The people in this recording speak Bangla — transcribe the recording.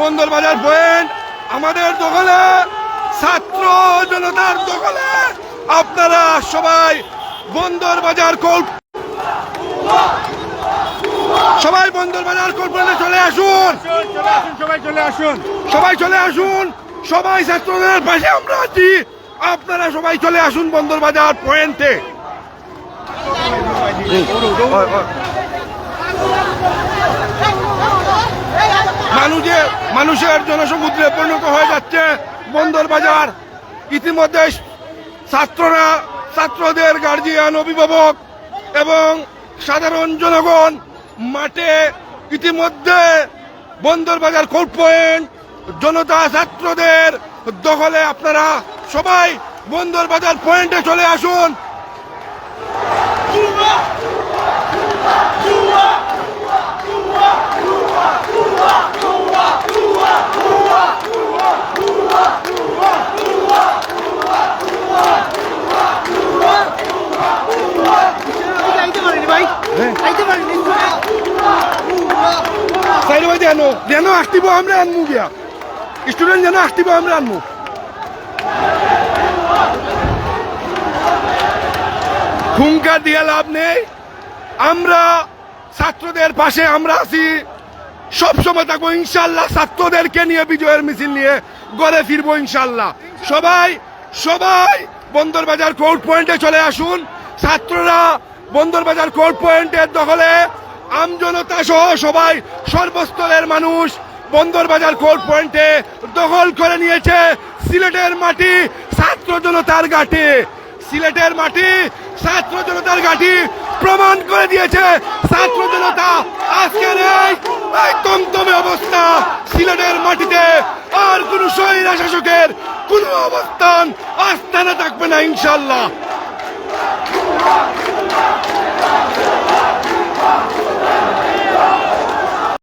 বন্দর বাজার পয়েন্ট আমাদের দখলে ছাত্র জনতার দখলে আপনারা সবাই বন্দর বাজার কোর্ট সবাই বন্দর বাজার কোর্পোরেশনে চলে আসুন। চলে আসুন সবাই চলে আসুন। সবাই চলে আসুন। সবাই ছাত্রদের পাশে আমরা আছি। আপনারা সবাই চলে আসুন বন্দর বাজার পয়েন্টে। মানুষের মানুষের জনসমুদ্রে পরিণত হয়ে যাচ্ছে বন্দর বাজার। ইতিমধ্যে ছাত্ররা, ছাত্রদের গার্জিয়ান অভিভাবক এবং সাধারণ জনগণ মাঠে ইতিমধ্যে বন্দর বাজার কোর্ট পয়েন্ট জনতা, ছাত্রদের দখলে আপনারা সবাই বন্দর বাজার পয়েন্টে চলে আসুন। সাইড ভাই যেন যেন আসতিব আমরা আনমু গিয়া। স্টুডেন্ট যেন আসতিব আমরা আনমু। হুঙ্কার দিয়ে লাভ নেই। আমরা ছাত্রদের পাশে আমরা আছি। সব সময় থাকব, ইনশাল্লাহ ছাত্রদেরকে নিয়ে বিজয়ের মিছিল নিয়ে গড়ে ফিরবো, ইনশাল্লাহ। সবাই সবাই বন্দর বাজার কোর্ট পয়েন্টে চলে আসুন। ছাত্ররা বন্দর বাজার কোর্ট পয়েন্টের দখলে আমজনতা সহ সবাই সর্বস্তরের মানুষ বন্দর বাজার কোর্ট পয়েন্টে দখল করে নিয়েছে সিলেটের মাটি ছাত্র জনতার ঘাটে। সিলেটের মাটি ছাত্র জনতার ঘাটি প্রমাণ করে দিয়েছে ছাত্র জনতা আজকের এই তমতমে অবস্থা সিলেটের মাটিতে। আর কোন স্বৈরা শাসকের কোন অবস্থান আস্থানে থাকবে না ইনশাল্লাহ